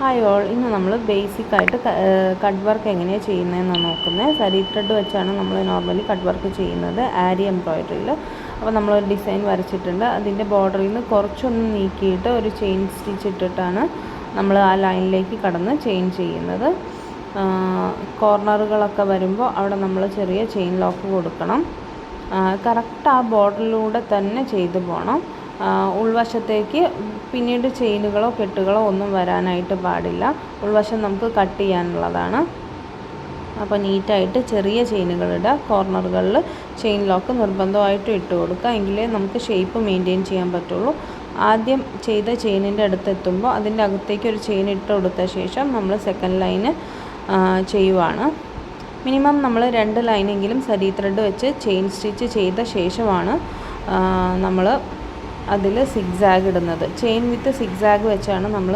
Hi all ഇന്ന് നമ്മൾ basic ആയിട്ട് കട്ട് വർക്ക് എങ്ങനെയാണ് ചെയ്യുന്നതെന്നാണ് നോക്കുന്നത് സരി ത്രെഡ് വെച്ചാണ് നമ്മൾ നോർമലി കട്ട് വർക്ക് ചെയ്യുന്നത്. ആരി എംബ്രോയിഡറിയിൽ അപ്പോൾ നമ്മളൊരു ഡിസൈൻ വരച്ചിട്ടുണ്ട്. അതിന്റെ ബോർഡറിൽ നിന്ന് കുറച്ചൊന്ന് നീക്കിയിട്ട് ഒരു ചെയിൻ സ്റ്റിച്ച് ഇട്ടിട്ടാണ് നമ്മൾ ആ ലൈനിലേക്ക് കടന്ന് ചെയിൻ ചെയ്യുന്നത്. കോർണറുകളൊക്കെ വരുമ്പോൾ അവിടെ നമ്മൾ ചെറിയ ചെയിൻ ലോക്ക് കൊടുക്കണം. കറക്റ്റ് ആ ബോർഡറിലൂടെ തന്നെ ചെയ്തു പോകണം ഉൾവശത്തേക്ക് പിന്നീട് ചെയിനുകളോ കെട്ടുകളോ ഒന്നും വരാനായിട്ട് പാടില്ല. ഉൾവശം നമുക്ക് കട്ട് ചെയ്യാനുള്ളതാണ്. അപ്പോൾ നീറ്റായിട്ട് ചെറിയ ചെയിനുകളുടെ കോർണറുകളിൽ ചെയിൻ ലോക്ക് നിർബന്ധമായിട്ടും ഇട്ട് കൊടുക്കുക. എങ്കിലേ നമുക്ക് ഷേപ്പ് മെയിന്റെയിൻ ചെയ്യാൻ പറ്റുള്ളൂ. ആദ്യം ചെയ്ത ചെയിനിന്റെ അടുത്തെത്തുമ്പോൾ അതിന്റെ അകത്തേക്ക് ഒരു ചെയിൻ ഇട്ട് കൊടുത്ത ശേഷം നമ്മൾ സെക്കൻഡ് ലൈന് ചെയ്യുവാണ്. മിനിമം നമ്മൾ രണ്ട് ലൈനെങ്കിലും സരി ത്രെഡ് വെച്ച് ചെയിൻ സ്റ്റിച്ച് ചെയ്ത ശേഷമാണ് നമ്മൾ അതിൽ സിഗ്സാഗ് ഇടുന്നത്. ചെയിൻ വിത്ത് സിഗ്സാഗ് വെച്ചാണ് നമ്മൾ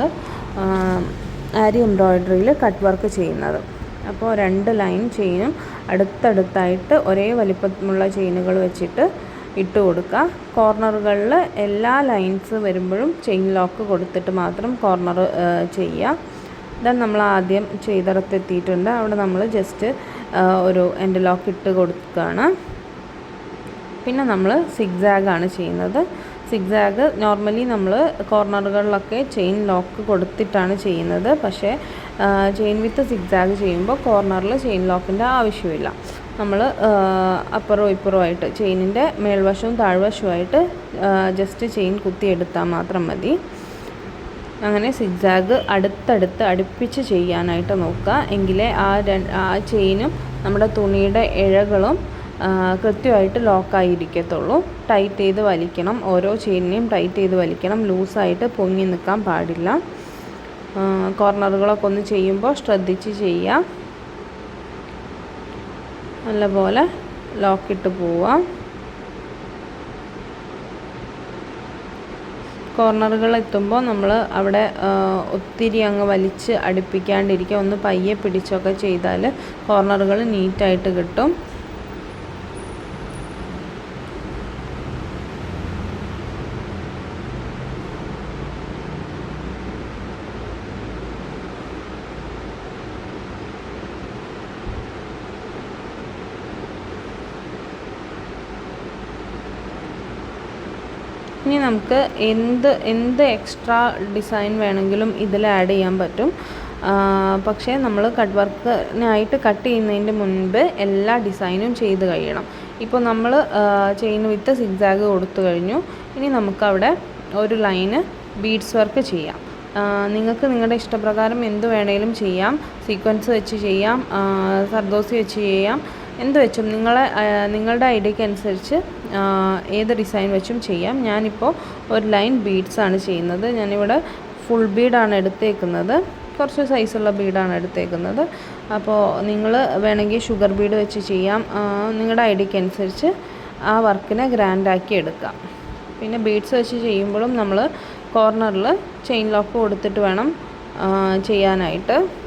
ആരി എംബ്രോയ്ഡറിയിൽ കട്ട് വർക്ക് ചെയ്യുന്നത്. അപ്പോൾ രണ്ട് ലൈൻ ചെയിനും അടുത്തടുത്തായിട്ട് ഒരേ വലിപ്പമുള്ള ചെയിനുകൾ വെച്ചിട്ട് ഇട്ട് കൊടുക്കുക. കോർണറുകളിൽ എല്ലാ ലൈൻസ് വരുമ്പോഴും ചെയിൻ ലോക്ക് കൊടുത്തിട്ട് മാത്രം കോർണർ ചെയ്യുക. ദെൻ നമ്മൾ ആദ്യം ചെയ്തിടത്തെത്തിയിട്ടുണ്ട് അവിടെ നമ്മൾ ജസ്റ്റ് ഒരു എന്റെ ലോക്ക് ഇട്ട് കൊടുക്കുകയാണ്. പിന്നെ നമ്മൾ സിഗ്സാഗാണ് ചെയ്യുന്നത്. സിഗ്സാഗ് നോർമലി നമ്മൾ കോർണറുകളിലൊക്കെ ചെയിൻ ലോക്ക് കൊടുത്തിട്ടാണ് ചെയ്യുന്നത്. പക്ഷേ ചെയിൻ വിത്ത് സിഗ്സാഗ് ചെയ്യുമ്പോൾ കോർണറിൽ ചെയിൻ ലോക്കിന്റെ ആവശ്യമില്ല. നമ്മൾ അപ്പുറവും ഇപ്പുറവും ആയിട്ട് ചെയിനിന്റെ മേൽവശവും താഴ്വശവുമായിട്ട് ജസ്റ്റ് ചെയിൻ കുത്തിയെടുത്താൽ മാത്രം മതി. അങ്ങനെ സിഗ്സാഗ് അടുത്തടുത്ത് അടുപ്പിച്ച് ചെയ്യാനായിട്ട് നോക്കുക. എങ്കിലേ ആ ആ ചെയിനും നമ്മുടെ തുണിയുടെ ഇഴകളും കൃത്യമായിട്ട് ലോക്കായിരിക്കത്തുള്ളൂ. ടൈറ്റ് ചെയ്ത് വലിക്കണം. ഓരോ ചെയിനിനെയും ടൈറ്റ് ചെയ്ത് വലിക്കണം. ലൂസായിട്ട് പൊങ്ങി നിൽക്കാൻ പാടില്ല. കോർണറുകളൊക്കെ ഒന്ന് ചെയ്യുമ്പോൾ ശ്രദ്ധിച്ച് ചെയ്യുക. നല്ലപോലെ ലോക്കിട്ട് പോവുക. കോർണറുകൾ എത്തുമ്പോൾ നമ്മൾ അവിടെ ഒത്തിരി അങ്ങ് വലിച്ച് അടുപ്പിക്കാണ്ടിരിക്കുക. ഒന്ന് പയ്യെ പിടിച്ചൊക്കെ ചെയ്താൽ കോർണറുകൾ നീറ്റായിട്ട് കിട്ടും. ഇനി നമുക്ക് എന്ത് എന്ത് എക്സ്ട്രാ ഡിസൈൻ വേണമെങ്കിലും ഇതിൽ ആഡ് ചെയ്യാൻ പറ്റും. പക്ഷേ നമ്മൾ കട്ട് വർക്കിനായിട്ട് കട്ട് ചെയ്യുന്നതിന്റെ മുൻപ് എല്ലാ ഡിസൈനും ചെയ്ത് കഴിയണം. ഇപ്പോൾ നമ്മൾ ചെയിൻ വിത്ത് സിഗ്സാഗ് കൊടുത്തു കഴിഞ്ഞു. ഇനി നമുക്കവിടെ ഒരു ലൈന് ബീഡ്സ് വർക്ക് ചെയ്യാം. നിങ്ങൾക്ക് നിങ്ങളുടെ ഇഷ്ടപ്രകാരം എന്ത് വേണേലും ചെയ്യാം. സീക്വൻസ് വെച്ച് ചെയ്യാം. സർദോസി വെച്ച് ചെയ്യാം. എന്ത് വെച്ചും നിങ്ങളെ നിങ്ങളുടെ ഐഡിയക്ക് അനുസരിച്ച് ഏത് ഡിസൈൻ വെച്ചും ചെയ്യാം. ഞാനിപ്പോൾ ഒരു ലൈൻ ബീഡ്സ് ആണ് ചെയ്യുന്നത്. ഞാനിവിടെ ഫുൾ ബീഡാണ് എടുത്തേക്കുന്നത്. കുറച്ച് സൈസുള്ള ബീഡാണ് എടുത്തേക്കുന്നത്. അപ്പോൾ നിങ്ങൾ വേണമെങ്കിൽ ഷുഗർ ബീഡ് വെച്ച് ചെയ്യാം. നിങ്ങളുടെ ഐഡിയക്ക് അനുസരിച്ച് ആ വർക്കിനെ ഗ്രാൻഡാക്കി എടുക്കാം. പിന്നെ ബീഡ്സ് വെച്ച് ചെയ്യുമ്പോഴും നമ്മൾ കോർണറിൽ ചെയിൻ ലോക്ക് കൊടുത്തിട്ട് വേണം ചെയ്യാനായിട്ട്.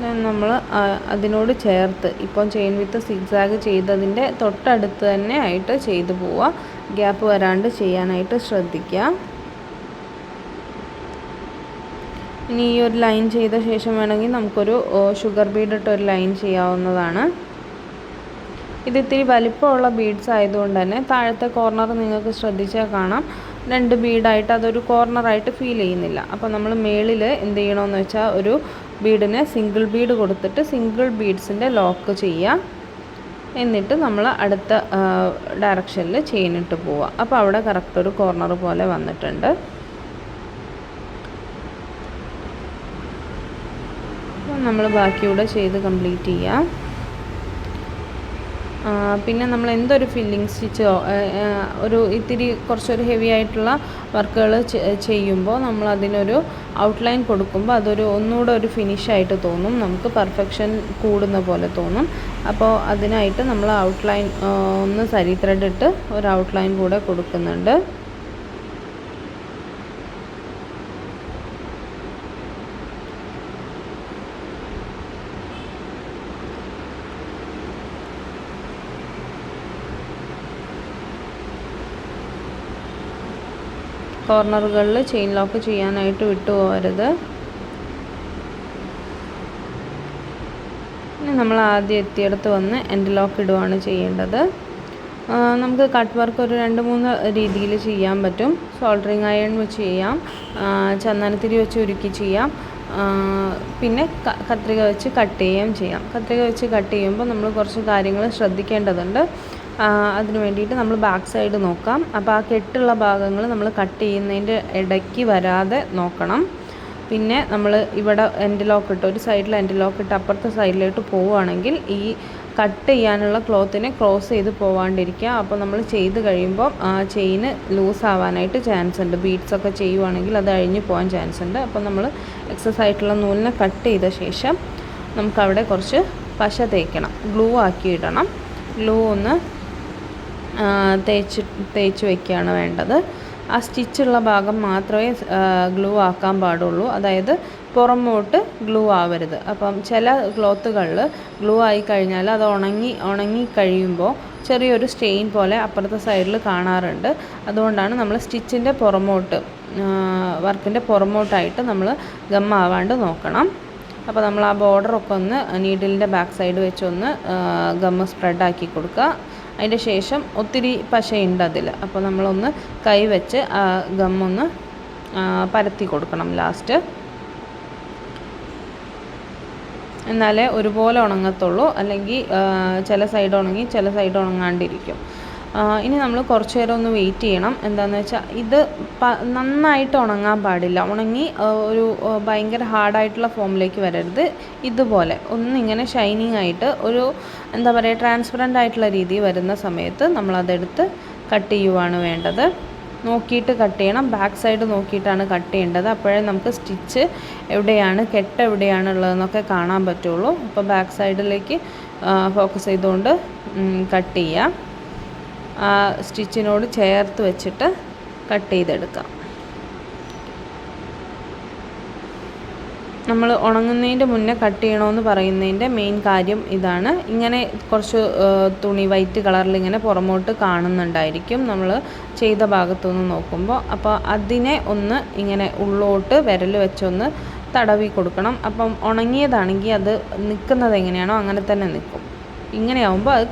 നമ്മൾ അതിനോട് ചേർത്ത്. ഇപ്പം ചെയിൻ വിത്ത് സിഗ്സാഗ് ചെയ്തതിന്റെ തൊട്ടടുത്ത് തന്നെ ആയിട്ട് ചെയ്തു പോവുക ഗ്യാപ്പ് വരാണ്ട് ചെയ്യാനായിട്ട് ശ്രദ്ധിക്കുക ഇനി ഈ ഒരു ലൈൻ ചെയ്ത ശേഷം വേണമെങ്കിൽ നമുക്കൊരു ഷുഗർ ബീഡ് ഒരു ലൈൻ ചെയ്യാവുന്നതാണ്. ഇത് ഇത്തിരി വലിപ്പമുള്ള ബീഡ്സ് ആയതുകൊണ്ട് തന്നെ താഴത്തെ കോർണർ നിങ്ങൾക്ക് ശ്രദ്ധിച്ചാൽ കാണാം. രണ്ട് ബീഡായിട്ട് അതൊരു കോർണറായിട്ട് ഫീൽ ചെയ്യുന്നില്ല. അപ്പോൾ നമ്മൾ മേളിൽ എന്ത് ചെയ്യണമെന്ന് വെച്ചാൽ ഒരു ബീഡിന് സിംഗിൾ ബീഡ് കൊടുത്തിട്ട് സിംഗിൾ ബീഡ്സിന്റെ ലോക്ക് ചെയ്യുക എന്നിട്ട് നമ്മൾ അടുത്ത ഡയറക്ഷനിൽ ചെയിനിട്ട് പോവുക അപ്പോൾ അവിടെ കറക്റ്റ് ഒരു കോർണർ പോലെ വന്നിട്ടുണ്ട്. നമ്മൾ ബാക്കിയൂടെ ചെയ്ത് കംപ്ലീറ്റ് ചെയ്യാം. പിന്നെ നമ്മൾ എന്തൊരു ഫില്ലിങ് സ്റ്റിച്ചോ ഒരു ഇത്തിരി കുറച്ചൊരു ഹെവി ആയിട്ടുള്ള വർക്കുകൾ ചെയ്യുമ്പോൾ നമ്മൾ അതിനൊരു ഔട്ട്ലൈൻ കൊടുക്കുമ്പോൾ അതൊരു ഒന്നുകൂടെ ഒരു ഫിനിഷായിട്ട് തോന്നും. നമുക്ക് പെർഫെക്ഷൻ കൂടുന്ന പോലെ തോന്നും. അപ്പോൾ അതിനായിട്ട് നമ്മൾ ഔട്ട്ലൈൻ ഒന്ന് സരി ത്രെഡ് ഇട്ട് ഒരു ഔട്ട്ലൈൻ കൂടെ കൊടുക്കുന്നുണ്ട്. കോർണറുകളിൽ ചെയിൻ ലോക്ക് ചെയ്യാനായിട്ട് വിട്ടു വിട്ടുപോകരുത് ഇനി നമ്മൾ ആദ്യം എത്തിയെടുത്ത് വന്ന് എൻഡ് ലോക്ക് ഇടുകയാണ് ചെയ്യേണ്ടത്. നമുക്ക് കട്ട് വർക്ക് ഒരു രണ്ട് മൂന്ന് രീതിയിൽ ചെയ്യാൻ പറ്റും. സോൾഡറിങ് അയൺ വെച്ച് ചെയ്യാം. ചന്ദനത്തിരി വെച്ച് ഉരുക്കി ചെയ്യാം. പിന്നെ കത്രിക വെച്ച് കട്ട് ചെയ്യുകയും ചെയ്യാം. കത്രിക വെച്ച് കട്ട് ചെയ്യുമ്പോൾ നമ്മൾ കുറച്ച് കാര്യങ്ങൾ ശ്രദ്ധിക്കേണ്ടതുണ്ട്. അതിന് വേണ്ടിയിട്ട് നമ്മൾ ബാക്ക് സൈഡ് നോക്കാം. അപ്പോൾ ആ കെട്ടുള്ള ഭാഗങ്ങൾ നമ്മൾ കട്ട് ചെയ്യുന്നതിന്റെ ഇടയ്ക്ക് വരാതെ നോക്കണം. പിന്നെ നമ്മൾ ഇവിടെ എന്റെ ലോക്ക് ഇട്ട് ഒരു സൈഡിൽ എന്റെ ലോക്ക് ഇട്ട് അപ്പുറത്തെ സൈഡിലോട്ട് പോവുകയാണെങ്കിൽ ഈ കട്ട് ചെയ്യാനുള്ള ക്ലോത്തിനെ ക്രോസ് ചെയ്ത് പോവാണ്ടിരിക്കുക. അപ്പോൾ നമ്മൾ ചെയ്ത് കഴിയുമ്പോൾ ആ ചെയിന് ലൂസ് ആവാനായിട്ട് ചാൻസ് ഉണ്ട്. ബീഡ്സ് ഒക്കെ ചെയ്യുവാണെങ്കിൽ അത് അഴിഞ്ഞു പോകാൻ ചാൻസ് ഉണ്ട്. അപ്പോൾ നമ്മൾ എക്സസ് ആയിട്ടുള്ള നൂലിനെ കട്ട് ചെയ്ത ശേഷം നമുക്കവിടെ കുറച്ച് പശ തേക്കണം. ഗ്ലൂ ആക്കി ഇടണം. ഗ്ലൂ ഒന്ന് തേച്ച് തേച്ച് വയ്ക്കുകയാണ് വേണ്ടത്. ആ സ്റ്റിച്ചുള്ള ഭാഗം മാത്രമേ ഗ്ലൂ ആക്കാൻ പാടുള്ളൂ. അതായത് പുറമോട്ട് ഗ്ലൂ ആവരുത്. അപ്പം ചില ക്ലോത്തുകളിൽ ഗ്ലൂ ആയി കഴിഞ്ഞാൽ അത് ഉണങ്ങി ഉണങ്ങി കഴിയുമ്പോൾ ചെറിയൊരു സ്റ്റെയിൻ പോലെ അപ്പുറത്തെ സൈഡിൽ കാണാറുണ്ട്. അതുകൊണ്ടാണ് നമ്മൾ സ്റ്റിച്ചിന്റെ പുറമോട്ട് വർക്കിന്റെ പുറമോട്ടായിട്ട് നമ്മൾ ഗമ്മാവാണ്ട് നോക്കണം. അപ്പോൾ നമ്മൾ ആ ബോർഡറൊക്കെ ഒന്ന് നീഡിലിന്റെ ബാക്ക് സൈഡ് വെച്ചൊന്ന് ഗമ്മ് സ്പ്രെഡാക്കി കൊടുക്കുക. അതിന്റെ ശേഷം ഒത്തിരി പശയുണ്ട് അതിൽ. അപ്പോൾ നമ്മളൊന്ന് കൈ വെച്ച് ആ ഗമ്മൊന്ന് പരത്തി കൊടുക്കണം ലാസ്റ്റ്. എന്നാലേ ഒരുപോലെ ഉണങ്ങത്തുള്ളൂ. അല്ലെങ്കിൽ ചില സൈഡ് ഉണങ്ങി ചില സൈഡ് ഉണങ്ങാണ്ടിരിക്കും. ഇനി നമ്മൾ കുറച്ച് നേരം ഒന്ന് വെയിറ്റ് ചെയ്യണം. എന്താണെന്ന് വെച്ചാൽ ഇത് നന്നായിട്ട് ഉണങ്ങാൻ പാടില്ല. ഉണങ്ങി ഒരു ഭയങ്കര ഹാർഡായിട്ടുള്ള ഫോമിലേക്ക് വരരുത്. ഇതുപോലെ. ഒന്നിങ്ങനെ ഷൈനിങ് ആയിട്ട് ഒരു എന്താ പറയുക ട്രാൻസ്പെറന്റ് ആയിട്ടുള്ള രീതി വരുന്ന സമയത്ത് നമ്മളതെടുത്ത് കട്ട് ചെയ്യുവാണ് വേണ്ടത്. നോക്കിയിട്ട് കട്ട് ചെയ്യണം. ബാക്ക് സൈഡ് നോക്കിയിട്ടാണ് കട്ട് ചെയ്യേണ്ടത്. അപ്പോഴേ നമുക്ക് സ്റ്റിച്ച് എവിടെയാണ് കെട്ട് എവിടെയാണ് ഉള്ളതെന്നൊക്കെ കാണാൻ പറ്റുള്ളൂ. അപ്പോൾ ബാക്ക് സൈഡിലേക്ക് ഫോക്കസ് ചെയ്തുകൊണ്ട് കട്ട് ചെയ്യാം. ആ സ്റ്റിച്ചിനോട് ചേർത്ത് വെച്ചിട്ട് കട്ട് ചെയ്തെടുക്കാം. നമ്മൾ ഉണങ്ങുന്നതിന്റെ മുന്നേ കട്ട് ചെയ്യണമെന്ന് പറയുന്നതിന്റെ മെയിൻ കാര്യം ഇതാണ്. ഇങ്ങനെ കുറച്ച് തുണി വൈറ്റ് കളറിൽ ഇങ്ങനെ പുറമോട്ട് കാണുന്നുണ്ടായിരിക്കും നമ്മൾ ചെയ്ത ഭാഗത്തുനിന്ന് നോക്കുമ്പോൾ. അപ്പോൾ അതിനെ ഒന്ന് ഇങ്ങനെ ഉള്ളോട്ട് വിരൽ വെച്ചൊന്ന് തടവി കൊടുക്കണം. അപ്പം ഉണങ്ങിയതാണെങ്കിൽ അത് നിൽക്കുന്നത് എങ്ങനെയാണോ അങ്ങനെ തന്നെ നിൽക്കും. ഇങ്ങനെയാവുമ്പോൾ അത്